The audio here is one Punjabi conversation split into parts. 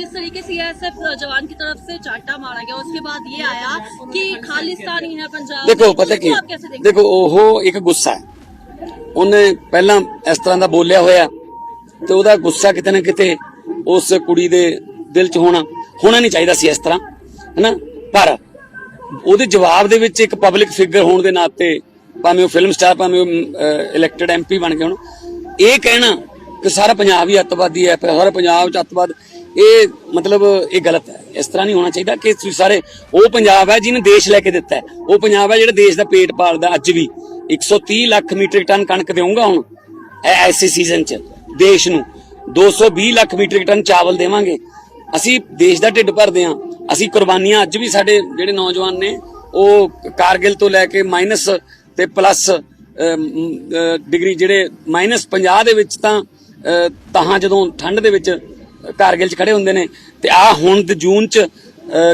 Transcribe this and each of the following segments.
जिस तरीके से सीएसएफ जवान की तरफ से चाटा मारा गया उसके बाद ये आया कि खालिस्तानी है पंजाब ਦੇਖੋ ਪਤਾ ਕੀ उसको आप कैसे देखते ਦੇਖੋ ਉਹ ਇੱਕ ਗੁੱਸਾ ਹੈ ਉਹਨੇ ਪਹਿਲਾਂ ਇਸ ਤਰ੍ਹਾਂ ਦਾ ਬੋਲਿਆ ਹੋਇਆ ਤੇ ਉਹਦਾ ਗੁੱਸਾ ਕਿਤੇ ਨਾ ਕਿਤੇ ਉਸ ਕੁੜੀ ਦੇ ਦਿਲ 'ਚ ਹੋਣਾ ਹੋਣਾ ਨਹੀਂ ਚਾਹੀਦਾ ਸੀ ਇਸ ਤਰ੍ਹਾਂ ਹੈਨਾ ਪਰ ਉਹਦੇ ਜਵਾਬ ਦੇ ਵਿੱਚ ਇੱਕ ਪਬਲਿਕ ਫਿਗਰ ਹੋਣ ਦੇ ਨਾਤੇ ਭਾਵੇਂ ਉਹ ਫਿਲਮ ਸਟਾਰ ਭਾਵੇਂ ਉਹ ਇਲੈਕਟਡ ਐਮਪੀ ਬਣ ਕੇ ਹੁਣ ਇਹ ਕਹਿਣਾ ਕਿ ਸਾਰਾ ਪੰਜਾਬ ਹੀ ਅੱਤਵਾਦੀ ਹੈ ਸਾਰਾ ਪੰਜਾਬ ਚ ਅੱਤਵਾਦ ਇਹ ਮਤਲਬ ਇਹ ਗਲਤ ਹੈ। ਇਸ ਤਰ੍ਹਾਂ ਨਹੀਂ ਹੋਣਾ ਚਾਹੀਦਾ ਕਿ ਤੁਸੀਂ ਸਾਰੇ, ਉਹ ਪੰਜਾਬ ਹੈ ਜਿਹਨੇ ਦੇਸ਼ ਲੈ ਕੇ ਦਿੱਤਾ ਉਹ ਪੰਜਾਬ ਹੈ ਜਿਹੜਾ ਦੇਸ਼ ਦਾ ਪੇਟ ਪਾਲਦਾ ਅੱਜ ਵੀ। 130 ਲੱਖ ਮੀਟ੍ਰਿਕ ਟਨ ਕਣਕ ਦੇਊਂਗਾ ਹੁਣ, ਐ- ਐਸੇ ਸੀਜ਼ਨ ਚ, ਦੇਸ਼ ਨੂੰ। 220 ਲੱਖ ਮੀਟ੍ਰਿਕ ਟਨ ਚਾਵਲ ਦੇਵਾਂਗੇ। ਅਸੀਂ ਦੇਸ਼ ਦਾ ਢਿੱਡ ਭਰਦੇ ਹਾਂ। ਅਸੀਂ ਕੁਰਬਾਨੀਆਂ ਅੱਜ ਵੀ ਸਾਡੇ ਜਿਹੜੇ ਨੌਜਵਾਨ ਨੇ, ਉਹ ਕਾਰਗਿਲ ਤੋਂ ਲੈ ਕੇ ਮਾਈਨਸ ਤੇ ਪਲੱਸ ਡਿਗਰੀ ਜਿਹੜੇ ਮਾਈਨਸ 50 ਦੇ ਵਿੱਚ ਤਾਂ ਤਾਂ ਜਦੋਂ ਠੰਡ ਦੇ ਵਿੱਚ ਕਾਰਗਿਲ 'ਚ ਖੜੇ ਹੁੰਦੇ ਨੇ। ਤੇ ਆ ਹੁਣ ਤੇ ਜੂਨ 'ਚ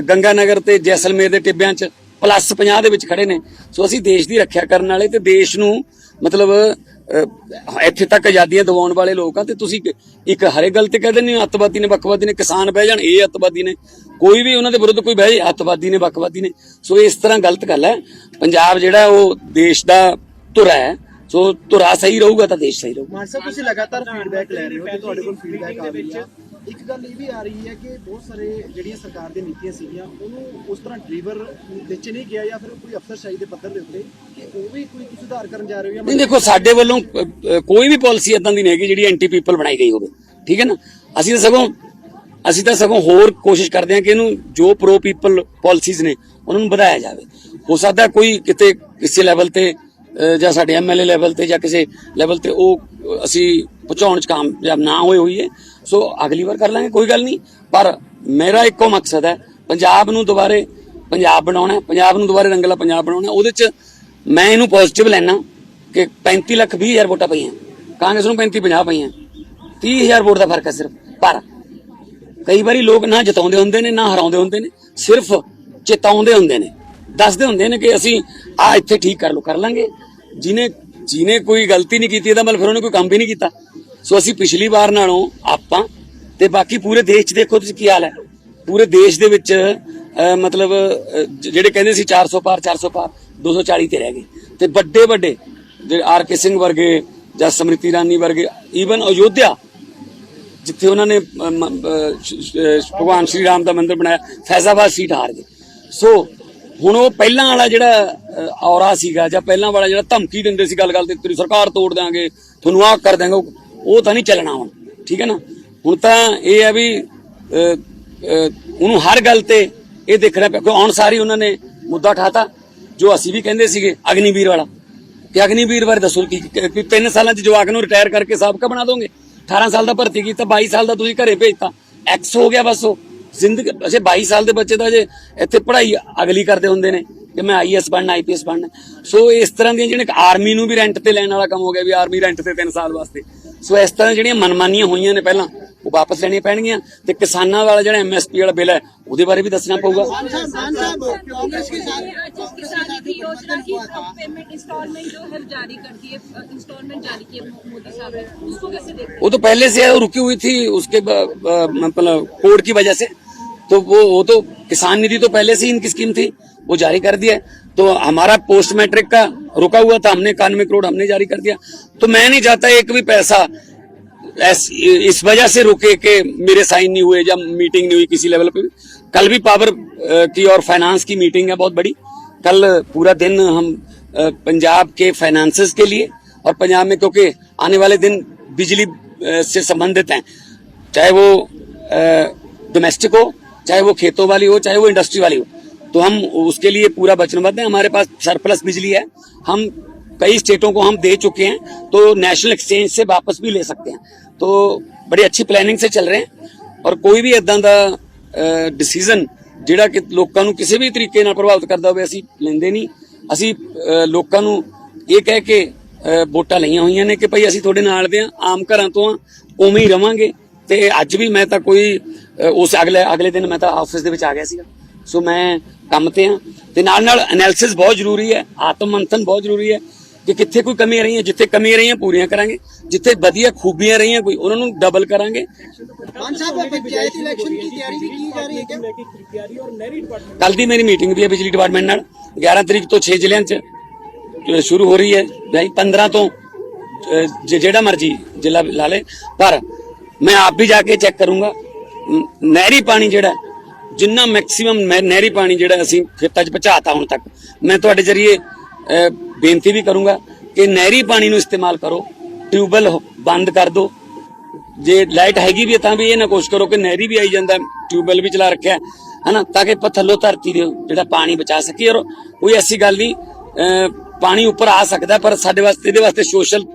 ਗੰਗਾਨਗਰ ਤੇ ਜੈਸਲਮੇਰ ਦੇ ਟਿੱਬਿਆਂ 'ਚ ਪਲੱਸ 50 ਦੇ ਵਿੱਚ ਖੜੇ ਨੇ। ਸੋ ਅਸੀਂ ਦੇਸ਼ ਦੀ ਰੱਖਿਆ ਕਰਨ ਵਾਲੇ ਤੇ ਦੇਸ਼ ਨੂੰ ਮਤਲਬ ਇੱਥੇ ਤੱਕ ਆਜ਼ਾਦੀਆਂ ਦਿਵਾਉਣ ਵਾਲੇ ਲੋਕ ਆ ਤੇ ਤੁਸੀਂ ਇੱਕ- ਹਰੇ ਗੱਲ ਤੇ ਕਹਿੰਦੇ ਨਹੀਂ ਅੱਤਵਾਦੀ ਨੇ ਵੱਖਵਾਦੀ ਨੇ, ਕਿਸਾਨ ਬਹਿ ਜਾਣ, ਇਹ ਅੱਤਵਾਦੀ ਨੇ। ਕੋਈ ਵੀ ਉਹਨਾਂ ਦੇ ਵਿਰੁੱਧ ਕੋਈ ਬਹਿ ਜਾਏ, ਅੱਤਵਾਦੀ ਨੇ, ਵੱਖਵਾਦੀ ਨੇ। ਸੋ ਇਸ ਤਰ੍ਹਾਂ ਗਲਤ ਗੱਲ ਹੈ। ਪੰਜਾਬ ਜਿਹੜਾ ਉਹ ਦੇਸ਼ ਦਾ ਧੁਰਾ ਹੈ, ਸੋ ਧੁਰਾ ਸਹੀ ਰਹੂਗਾ ਤਾਂ ਦੇਸ਼ ਸਹੀ ਰਹੂਗਾ। ਮਾਨ ਸਾਹਿਬ, ਤੁਸੀਂ ਲਗਾਤਾਰ ਫੀਡਬੈਕ ਲੈ ਰਹੇ ਹੋ ਤੇ ਤੁਹਾਡੇ ਕੋਲ ਫੀਡਬੈਕ ਆ ਰਹੀ ਆ। ਇੱਕ ਗੱਲ ਇਹ ਵੀ ਆ ਰਹੀ ਹੈ ਕਿ ਬਹੁਤ ਸਾਰੇ ਜਿਹੜੀਆਂ ਸਰਕਾਰ ਦੀਆਂ ਨੀਤੀਆਂ ਸੀਗੀਆਂ, ਉਹਨੂੰ ਉਸ ਤਰ੍ਹਾਂ ਡਿਲੀਵਰ ਵਿੱਚ ਨਹੀਂ ਗਿਆ ਜਾਂ ਫਿਰ ਕੋਈ ਅਫਸਰਸ਼ਾਹੀ ਦੇ ਪੱਧਰ ਦੇ ਉੱਤੇ ਕਿ ਉਹ ਵੀ ਕੋਈ ਸੁਧਾਰ ਕਰਨ ਜਾ ਰਹੇ ਹੋ ਜਾਂ ਨਹੀਂ, ਦੇਖੋ, ਸਾਡੇ ਵੱਲੋਂ ਕੋਈ ਵੀ ਪਾਲਿਸੀ ਇਦਾਂ ਦੀ ਨਹੀਂ ਹੈਗੀ ਜਿਹੜੀ ਐਂਟੀ ਪੀਪਲ ਬਣਾਈ ਗਈ ਹੋਵੇ। ਠੀਕ ਹੈ ਨਾ? ਅਸੀਂ ਤਾਂ ਸਗੋਂ, ਅਸੀਂ ਤਾਂ ਸਗੋਂ ਹੋਰ ਕੋਸ਼ਿਸ਼ ਕਰਦੇ ਹਾਂ ਕਿ ਇਹਨੂੰ ਜੋ ਪ੍ਰੋ ਪੀਪਲ ਪਾਲਿਸੀਜ਼ ਨੇ, ਉਹਨਾਂ ਨੂੰ ਵਧਾਇਆ ਜਾਵੇ। ਹੋ ਸਕਦਾ ਕੋਈ ਕਿਤੇ ਕਿਸੇ ਲੈਵਲ ਤੇ ਜਾਂ ਸਾਡੇ ਐਮਐਲਏ ਲੈਵਲ ਤੇ ਜਾਂ ਕਿਸੇ ਲੈਵਲ ਤੇ ਉਹ ਅਸੀਂ ਪਹੁੰਚਾਉਣ ਚ ਕਾਮਯਾਬ ਨਾ ਹੋਏ ਹੋਈਏ। ਸੋ ਅਗਲੀ ਵਾਰ ਕਰ ਲਾਂਗੇ, ਕੋਈ ਗੱਲ ਨਹੀਂ। ਪਰ ਮੇਰਾ ਇੱਕੋ ਮਕਸਦ ਹੈ, ਪੰਜਾਬ ਨੂੰ ਦੁਬਾਰੇ ਪੰਜਾਬ ਬਣਾਉਣਾ ਪੰਜਾਬ ਨੂੰ ਦੁਬਾਰੇ ਰੰਗਲਾ ਪੰਜਾਬ ਬਣਾਉਣਾ ਉਹਦੇ ਚ ਮੈਂ ਇਹਨੂੰ ਪੋਜ਼ਿਟਿਵ ਲੈਣਾ ਕਿ 35 ਲੱਖ 20 ਹਜ਼ਾਰ ਵੋਟਾਂ ਪਈਆਂ। ਕਾਂਗਰਸ ਨੂੰ 35 50 ਪਈਆਂ। 30 ਹਜ਼ਾਰ ਵੋਟ ਦਾ ਫ਼ਰਕ ਹੈ ਸਿਰਫ। ਪਰ ਕਈ ਵਾਰੀ ਲੋਕ ਨਾ ਜਿਤਾਉਂਦੇ ਹੁੰਦੇ ਨੇ, ਨਾ ਹਰਾਉਂਦੇ ਹੁੰਦੇ ਨੇ, ਸਿਰਫ ਚੇਤਾਉਂਦੇ ਹੁੰਦੇ ਨੇ। ਦੱਸਦੇ ਹੁੰਦੇ ਨੇ ਕਿ ਅਸੀਂ ਆ ਇੱਥੇ ਠੀਕ ਕਰ ਲੋ ਕਰ ਲਾਂਗੇ। ਜਿਨੇ ਜਿਨੇ ਕੋਈ ਗਲਤੀ ਨਹੀਂ ਕੀਤੀ, ਇਹਦਾ ਮਤਲਬ ਫਿਰ ਉਹਨੇ ਕੋਈ ਕੰਮ ਵੀ ਨਹੀਂ ਕੀਤਾ। ਸੋ ਅਸੀਂ ਪਿਛਲੀ ਵਾਰ ਨਾਲੋਂ ਆਪਾਂ ਤੇ ਬਾਕੀ ਪੂਰੇ ਦੇਸ਼ 'ਚ ਦੇਖੋ ਤੁਸੀਂ ਕੀ ਹਾਲ ਹੈ। ਪੂਰੇ ਦੇਸ਼ ਦੇ ਵਿੱਚ ਮਤਲਬ ਜਿਹੜੇ ਕਹਿੰਦੇ ਸੀ 400 ਪਾਰ 400 ਪਾਰ 240 ਤੇ ਰਹਿ ਗਏ। ਤੇ ਵੱਡੇ ਵੱਡੇ, ਜਿਹੜੇ ਆਰ ਕੇ ਸਿੰਘ ਵਰਗੇ ਜਾਂ ਸਮ੍ਰਿਤੀ ਇਰਾਨੀ ਵਰਗੇ ਈਵਨ ਅਯੋਧਿਆ, ਜਿੱਥੇ ਉਹਨਾਂ ਨੇ ਭਗਵਾਨ ਸ਼੍ਰੀ ਰਾਮ ਦਾ ਮੰਦਿਰ ਬਣਾਇਆ, ਫੈਜ਼ਾਬਾਦ ਸੀਟ ਹਾਰ ਗਏ। ਸੋ, ਹੁਣ ਉਹ ਪਹਿਲਾਂ ਵਾਲਾ ਜਿਹੜਾ ਔਰਾ ਸੀਗਾ ਜਾਂ ਪਹਿਲਾਂ ਵਾਲਾ ਜਿਹੜਾ ਧਮਕੀ ਦਿੰਦੇ ਸੀ ਗੱਲ ਗੱਲ ਤੇ, ਤੇਰੀ ਸਰਕਾਰ ਤੋੜ ਦਾਂਗੇ ਤੁਹਾਨੂੰ ਆਹ ਕਰ ਦਾਂਗੇ ਉਹ ਤਾਂ ਨਹੀਂ ਚੱਲਣਾ ਹੁਣ, ਠੀਕ ਹੈ ਨਾ? ਹੁਣ ਤਾਂ ਇਹ ਹੈ ਵੀ ਉਹਨੂੰ ਹਰ ਗੱਲ ਤੇ ਇਹ ਦੇਖਣਾ ਪਿਆ ਕਿਉਂ ਹੁਣ ਉਹਨਾਂ ਨੇ ਮੁੱਦਾ ਉਠਾਤਾ, ਜੋ ਅਸੀਂ ਵੀ ਕਹਿੰਦੇ ਸੀਗੇ, ਅਗਨੀਵੀਰ ਵਾਲਾ। ਕਿ ਅਗਨੀਵੀਰ ਬਾਰੇ ਦੱਸੋ ਕਿ, ਕਿ- ਕਿ ਸਾਲਾਂ ਚ ਜਵਾਕ ਨੂੰ ਰਿਟਾਇਰ ਕਰਕੇ ਸਾਬਕਾ ਬਣਾ ਦੋਗੇ? 18 ਸਾਲ ਦਾ ਭਰਤੀ ਕੀਤਾ 22 ਸਾਲ ਦਾ ਤੁਸੀਂ ਘਰੇ ਭੇਜਤਾ। ਐਕਸ ਹੋ ਗਿਆ ਬਸ ਉਹ। ਜ਼ਿੰਦਗੀ ਅਸੇ 22 ਸਾਲ ਦੇ ਬੱਚੇ ਦਾ ਜੇ ਇੱਥੇ ਪੜ੍ਹਾਈ ਅਗਲੀ ਕਰਦੇ ਹੁੰਦੇ ਨੇ, ਕਿ ਮੈਂ ਆਈਐਸ ਬਣਨਾ ਆਈਪੀਐਸ ਬਣਨਾ। ਸੋ ਇਸ ਤਰ੍ਹਾਂ ਦੀਆਂ ਜਿਹੜੀਆਂ ਆਰਮੀ ਨੂੰ ਵੀ ਰੈਂਟ ਤੇ ਲੈਣ ਵਾਲਾ ਕੰਮ ਹੋ ਗਿਆ, ਵੀ ਆਰਮੀ ਰੈਂਟ ਤੇ 3 ਸਾਲ ਵਾਸਤੇ। ਸੋ ਇਸ ਤਰ੍ਹਾਂ ਜਿਹੜੀਆਂ ਮਨਮਾਨੀਆਂ ਹੋਈਆਂ ਨੇ ਪਹਿਲਾਂ ਉਹ ਵਾਪਸ ਲੈਣੀਆਂ ਪੈਣਗੀਆਂ ਤੇ ਕਿਸਾਨਾਂ ਵਾਲਾ ਜਿਹੜਾ ਐਮਐਸਪੀ ਵਾਲਾ ਬਿੱਲ ਹੈ ਉਹਦੇ ਬਾਰੇ ਵੀ ਦੱਸਣਾ ਪਊਗਾ कांग्रेस की जिस किसान निधि योजना की पेमेंट इंस्टॉलमेंट जो है जारी कर दी है इंस्टॉलमेंट जारी की है मोदी साहब ने उसको कैसे देखते हैं वो तो पहले से है वो रुकी हुई थी उसके ब- ब- मतलब कोड की वजह से तो वो वो तो किसान निधि तो पहले से ही इनकी स्कीम थी वो जारी कर दिया है। तो हमारा पोस्ट मैट्रिक का रुका हुआ था, हमने इक्यानवे करोड़ हमने जारी कर दिया। तो मैं नहीं चाहता एक भी पैसा इस वजह से रुके के मेरे साइन नहीं हुए या मीटिंग नहीं हुई किसी लेवल पे कल भी पावर की और फाइनेंस की मीटिंग है बहुत बड़ी। कल पूरा दिन हम पंजाब के फाइनेंसेस के लिए और पंजाब में क्योंकि आने वाले दिन बिजली से संबंधित हैं। चाहे वो डोमेस्टिक हो, चाहे वो खेतों वाली हो, चाहे वो इंडस्ट्री वाली हो। तो हम उसके लिए पूरा वचनबद्ध हैं हमारे पास सरप्लस बिजली है हम कई स्टेटों को हम दे चुके हैं तो नेशनल एक्सचेंज से वापस भी ले सकते हैं तो बड़ी अच्छी प्लानिंग से चल रहे हैं ਔਰ ਕੋਈ ਵੀ ਇਦਾਂ ਦਾ ਡਿਸੀਜਨ ਜਿਹੜਾ ਕਿ ਲੋਕਾਂ ਨੂੰ ਕਿਸੇ ਵੀ ਤਰੀਕੇ ਨਾਲ ਪ੍ਰਭਾਵਿਤ ਕਰਦਾ ਹੋਵੇ ਅਸੀਂ ਲੈਂਦੇ ਨਹੀਂ ਅਸੀਂ ਅਹ, ਲੋਕਾਂ ਨੂੰ ਇਹ ਕਹਿ ਕੇ ਅਹ, ਵੋਟਾਂ ਲਈਆਂ ਹੋਈਆਂ ਨੇ ਕਿ ਭਈ ਅਸੀਂ ਤੁਹਾਡੇ ਨਾਲ ਦੇ ਆ ਆਮ ਘਰਾਂ ਤੋਂ ਆ ਉਵੇਂ ਹੀ ਰਵਾਂਗੇ ਤੇ ਅੱਜ ਵੀ ਮੈਂ ਤਾਂ ਕੋਈ ਅਹ, ਉਸ ਅਗਲੇ ਅਗਲੇ ਦਿਨ ਮੈਂ ਤਾਂ ਆਫਿਸ ਦੇ ਵਿੱਚ ਆ ਗਿਆ ਸੀਗਾ ਸੋ ਮੈਂ ਕੰਮ ਤੇ ਆ। ਤੇ ਨਾਲ ਨਾਲ ਐਨਾਲਿਸਿਸ ਬਹੁਤ ਜ਼ਰੂਰੀ ਹੈ ਆਤਮ ਮੰਥਨ ਬਹੁਤ ਜ਼ਰੂਰੀ ਹੈ ਕਿ ਕਿੱਥੇ ਕੋਈ ਕਮੀ ਰਹੀ ਹੈ ਜਿੱਥੇ ਕਮੀ ਰਹੀ ਹੈ ਪੂਰੀਆਂ ਕਰਾਂਗੇ ਜਿੱਥੇ ਵਧੀਆ ਖੂਬੀਆਂ ਰਹੀਆਂ ਕੋਈ ਉਹਨਾਂ ਨੂੰ ਡਬਲ ਕਰਾਂਗੇ। ਮਾਨ ਦੀ ਕੱਲ ਦੀ ਮੇਰੀ ਮੀਟਿੰਗ ਵੀ ਹੈ ਬਿਜਲੀ ਡਿਪਾਰਟਮੈਂਟ ਨਾਲ 11 ਤਰੀਕ ਤੋਂ 6 ਜ਼ਿਲ੍ਹਿਆਂ 'ਚ ਸ਼ੁਰੂ ਹੋ ਰਹੀ ਹੈ ਭਾਈ 15 ਤੋਂ ਜਿਹੜਾ ਮਰਜ਼ੀ ਜ਼ਿਲ੍ਹਾ ਲਾ ਲੇ ਪਰ ਮੈਂ ਆਪ ਵੀ ਜਾ ਕੇ ਚੈੱਕ ਕਰੂੰਗਾ। ਨਹਿਰੀ ਪਾਣੀ ਜਿਹੜਾ ਜਿੰਨਾ ਮੈਕਸਿਮਮ ਨਹਿਰੀ ਪਾਣੀ ਜਿਹੜਾ ਅਸੀਂ ਖੇਤਾਂ 'ਚ ਪਹੁੰਚਾਤਾ ਹੁਣ ਤੱਕ ਮੈਂ ਤੁਹਾਡੇ ਜਰੀਏ ਬੇਨਤੀ ਵੀ ਕਰੂੰਗਾ ਕਿ ਨਹਿਰੀ ਪਾਣੀ ਨੂੰ ਇਸਤੇਮਾਲ ਕਰੋ ਟਿਊਬਵੈਲ ਬੰਦ ਕਰ ਦਿਓ ਜੇ ਲਾਈਟ ਹੈਗੀ ਵੀ ਹੈ ਤਾਂ ਵੀ ਇਹ ਨਾ ਕੋਸ਼ਿਸ਼ ਕਰੋ ਕਿ ਨਹਿਰੀ ਵੀ ਆਈ ਜਾਂਦਾ ਟਿਊਬਵੈਲ ਵੀ ਚਲਾ ਰੱਖਿਆ ਹੈ, ਹਨਾ ਤਾਂ ਕਿ ਆਪਾਂ ਥੱਲੋਂ ਧਰਤੀ ਦੇ ਜਿਹੜਾ ਪਾਣੀ ਬਚਾ ਸਕੀਏ ਔਰ ਕੋਈ ਐਸੀ ਗੱਲ ਨਹੀਂ ਪਾਣੀ ਉੱਪਰ ਆ ਸਕਦਾ ਪਰ ਸਾਡੇ ਵਾਸਤੇ ਇਹਦੇ ਵਾਸਤੇ ਸੋਸ਼ਲ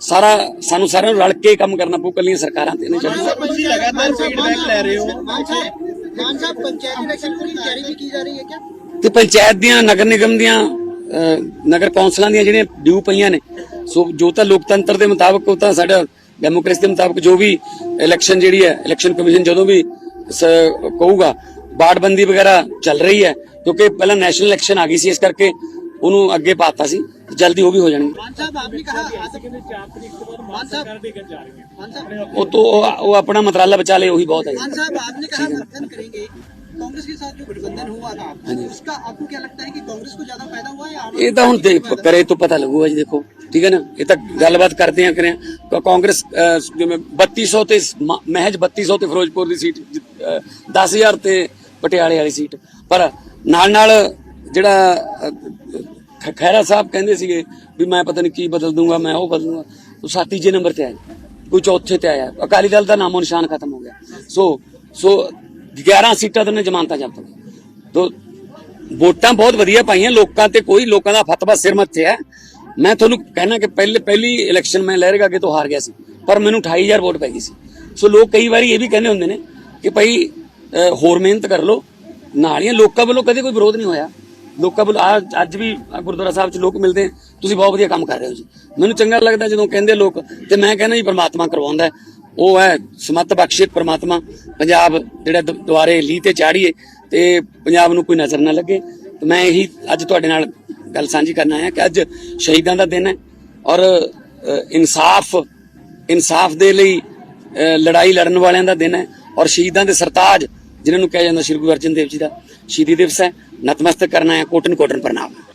ਸਾਰਾ ਸਾਨੂੰ ਸਾਰਿਆਂ ਨੂੰ ਰਲ ਕੇ ਕੰਮ ਕਰਨਾ ਪਊ ਕੱਲੀਆਂ ਸਰਕਾਰਾਂ ਤੇ ਨਹੀਂ ਚੱਲਦਾ ਤੁਸੀਂ ਲਗਾਤਾਰ ਫੀਡਬੈਕ ਲੈ ਰਹੇ ਹੋ। ਤੇ ਪੰਚਾਇਤ ਦੀਆਂ, ਨਗਰ ਨਿਗਮ ਦੀਆਂ ਨਗਰ ਕੌਂਸਲਾਂ ਦੀਆਂ ਜਿਹੜੀਆਂ ਡਿਊ ਪਈਆਂ ਨੇ, ਸੋ ਜੋ ਤਾਂ ਲੋਕਤੰਤਰ ਦੇ ਮੁਤਾਬਕ, ਉਹ ਤਾਂ ਸਾਡਾ ਡੈਮੋਕ੍ਰੇਸੀ ਦੇ ਮੁਤਾਬਕ ਜੋ ਵੀ ਇਲੈਕਸ਼ਨ ਜਿਹੜੀ ਹੈ ਇਲੈਕਸ਼ਨ ਕਮਿਸ਼ਨ ਜਦੋਂ ਵੀ ਕਹੂਗਾ, ਬਾੜਬੰਦੀ ਵਗੈਰਾ ਚੱਲ ਰਹੀ ਹੈ, ਕਿਉਂਕਿ ਪਹਿਲਾਂ ਨੈਸ਼ਨਲ ਇਲੈਕਸ਼ਨ ਆ ਗਈ ਸੀ ਇਸ ਕਰਕੇ ਉਹਨੂੰ ਅੱਗੇ ਪਾਤਾ ਸੀ ਜਲਦੀ ਉਹ ਵੀ ਹੋ ਜਾਣਗੇ मान साहब आपने कहा मान साहब मान साहब ਉਹ ਤੋਂ ਉਹ ਉਹ ਆਪਣਾ ਮਤਰਾਲਾ ਬਚਾ ਲੇ ਉਹੀ ਬਹੁਤ ਹੈ मान साहब आपने कहा समर्थन करेंगे कांग्रेस के साथ जो गठबंधन हुआ था उसका आपको क्या लगता है कि कांग्रेस को ज्यादा फायदा हुआ है या आम ਇਹ ਤਾਂ ਹੁਣ ਦੇਖ ਕਰੇ ਤੋਂ ਪਤਾ ਲੱਗੂਗਾ ਜੀ ਦੇਖੋ ਠੀਕ ਹੈ ਨਾ ਇਹ ਤਾਂ ਗੱਲਬਾਤ ਕਰਦੇ ਆ ਕਰਿਆ ਕ- ਕਾਂਗਰਸ ਅਹ, ਜਿਵੇਂ 3200 ਤੇ ਮ- ਮਹਿਜ 3200 ਤੇ ਫਿਰੋਜ਼ਪੁਰ ਦੀ ਸੀਟ ਜਿੱਤ- ਅਹ, 10000 ਤੇ ਪਟਿਆਲੇ ਵਾਲੀ ਸੀਟ ਪਰ ਨਾਲ ਨਾਲ ਜਿਹੜਾ ਅਹ, ਖ- ਖਹਿਰਾ ਸਾਹਿਬ ਕਹਿੰਦੇ ਸੀਗੇ ਵੀ ਮੈਂ ਪਤਾ ਨਹੀਂ ਕੀ ਬਦਲ ਦੂੰਗਾ ਮੈਂ ਉਹ ਬਦਲ ਦੂੰਗਾ। ਉਹ ਸਾ ਤੀਜੇ ਨੰਬਰ ਤੇ ਆਇਆ ਕੋਈ ਚੌਥੇ ਤੇ ਆਇਆ। ਅਕਾਲੀ ਦਲ ਦਾ ਨਾਮੋ ਨਿਸ਼ਾਨ ਖਤਮ ਹੋ ਗਿਆ। ਸੋ ਸੋ 11 ਸੀਟਾਂ ਤੋਂ ਨੇ ਜ਼ਮਾਨਤਾਂ ਜ਼ਬਤ ਤੋ ਵੋਟਾਂ ਬਹੁਤ ਵਧੀਆ ਪਾਈਆਂ। ਲੋਕਾਂ ਤੇ ਕੋਈ ਲੋਕਾਂ ਦਾ ਫਤਵਾ ਸਿਰ ਮੱਥੇ ਹੈ। ਮੈਂ ਤੁਹਾਨੂੰ ਕਹਿਣਾ ਕਿ ਪਹਿਲੇ ਪਹਿਲੀ ਇਲੈਕਸ਼ਨ ਮੈਂ ਲਹਿਰਗਾ ਅੱਗੇ ਤੋਂ ਹਾਰ ਗਿਆ ਸੀ। ਪਰ ਮੈਨੂੰ 28000 ਵੋਟ ਪੈ ਗਈ ਸੀ। ਸੋ ਲੋਕ ਕਈ ਵਾਰੀ ਇਹ ਵੀ ਕਹਿੰਦੇ ਹੁੰਦੇ ਨੇ ਕਿ ਭਾਈ ਹੋਰ ਮਿਹਨਤ ਕਰ ਲਓ। ਨਾਲੀਆਂ ਲੋਕਾਂ ਵੱਲੋਂ ਕਦੇ ਕੋਈ ਵਿਰੋਧ ਨਹੀਂ ਹੋਇਆ। ਲੋਕਾਂ ਵੱਲੋਂ ਆ- ਅੱਜ ਵੀ ਗੁਰਦੁਆਰਾ ਸਾਹਿਬ 'ਚ ਲੋਕ ਮਿਲਦੇ ਆ, ਤੁਸੀਂ ਬਹੁਤ ਵਧੀਆ ਕੰਮ ਕਰ ਰਹੇ ਹੋ ਜੀ। ਮੈਨੂੰ ਚੰਗਾ ਲੱਗਦਾ ਜਦੋਂ ਕਹਿੰਦੇ ਲੋਕ ਤੇ ਮੈਂ ਕਹਿੰਦਾ ਜੀ ਪਰਮਾਤਮਾ ਕਰਵਾਉਂਦਾ ਉਹ ਹੈ ਸਮਤ ਬਖਸ਼ਿਤ ਪਰਮਾਤਮਾ। ਪੰਜਾਬ ਜਿਹੜਾ ਦੁ- ਦੁਆਰੇ ਲੀ ਤੇ ਚਾੜੀਏ ਤੇ ਪੰਜਾਬ ਨੂੰ ਕੋਈ ਨਜ਼ਰ ਨਾ ਲੱਗੇ। ਤੇ ਮੈਂ ਇਹੀ ਅੱਜ ਤੁਹਾਡੇ ਨਾਲ ਗੱਲ ਸਾਂਝੀ ਕਰਨ ਆਇਆ ਕਿ ਅੱਜ ਸ਼ਹੀਦਾਂ ਦਾ ਦਿਨ ਹੈ। ਔਰ ਇਨਸਾਫ ਇਨਸਾਫ ਦੇ ਲਈ ਲੜਾਈ ਲੜਨ ਵਾਲਿਆਂ ਦਾ ਦਿਨ ਹੈ। ਔਰ ਸ਼ਹੀਦਾਂ ਦੇ ਸਰਤਾਜ ਜਿਨ੍ਹਾਂ ਨੂੰ ਕਿਹਾ ਜਾਂਦਾ ਸ਼੍ਰੀ ਗੁਰੂ ਅਰਜਨ ਦੇਵ ਜੀ ਦਾ। ਸ਼ਹੀਦੀ ਦਿਵਸ ਹੈ। ਨਤਮਸਤਕ ਕਰਨਾ ਹੈ। ਕੋਟਨ ਕੋਟਨ ਪ੍ਰਣਾਮ।